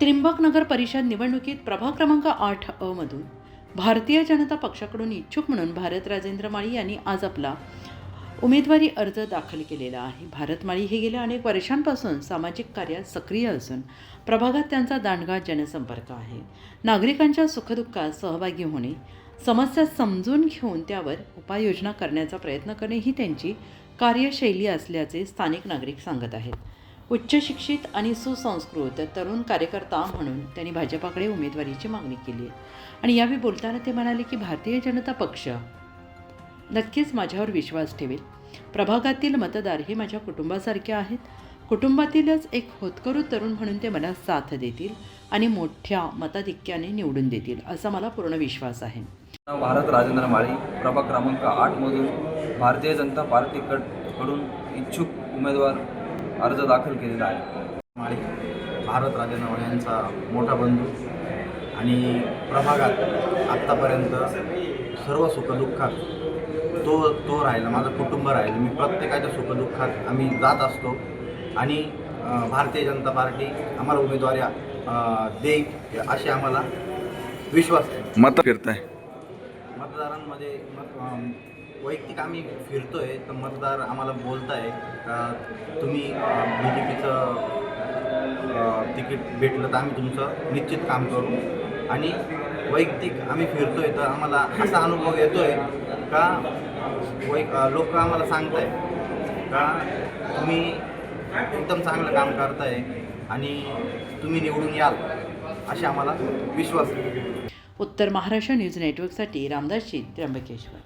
त्रिंबक नगर परिषद निवडणुकीत प्रभाग क्रमांक आठ अ मधून भारतीय जनता पक्षाकडून इच्छुक म्हणून भारत राजेंद्र माळी यांनी आज आपला उमेदवारी अर्ज दाखल केलेला आहे. भारत माळी हे गेल्या अनेक वर्षांपासून सामाजिक कार्यात सक्रिय असून प्रभागात त्यांचा दांडगा जनसंपर्क आहे. नागरिकांच्या सुखदुःखात सहभागी होणे समस्या समजून घेऊन त्यावर उपाययोजना करण्याचा प्रयत्न करणे ही त्यांची कार्यशैली असल्याचे स्थानिक नागरिक सांगत आहेत. उच्चशिक्षित आणि सुसंस्कृत तरुण कार्यकर्ता म्हणून त्यांनी भाजपाकडे उमेदवारीची मागणी केली आहे. आणि यावेळी बोलताना ते म्हणाले की भारतीय जनता पक्ष नक्कीच माझ्यावर विश्वास ठेवेल. प्रभागातील मतदार हे माझ्या कुटुंबासारखे आहेत. कुटुंबातीलच एक होतकरू तरुण म्हणून ते मला साथ देतील आणि मोठ्या मताधिक्याने निवडून देतील असा मला पूर्ण विश्वास आहे. भारत राजेंद्र माळी प्रभाग क्रमांक आठमधून भारतीय जनता पार्टीकडून इच्छुक उमेदवार अर्ज दाखल केलेला आहे. माळी भारत माळी यांचा मोठा बंधू आणि प्रभागात आत्तापर्यंत सर्व सुखदुःखात तो तो राहिला माझं कुटुंब राहिलं. मी प्रत्येकाच्या सुखदुःखात आम्ही जात असतो. आणि भारतीय जनता पार्टी आम्हाला उमेदवारी देईल अशी आम्हाला विश्वास आहे. मत फिरताय. मतदारांमध्ये मत वैयक्तिक आम्ही फिरतोय तर मतदार आम्हाला बोलताय का तुम्ही बी जे पीचं तिकीट भेटलं तर आम्ही तुमचं निश्चित काम करू. आणि वैयक्तिक आम्ही फिरतोय तर आम्हाला असा अनुभव येतोय का वै लोक आम्हाला सांगताय का तुम्ही एकदम चांगलं काम करताय आणि तुम्ही निवडून याल असे आम्हाला विश्वास उत्तर महाराष्ट्र न्यूज नेटवर्कसाठी रामदास त्र्यंबकेश्वर.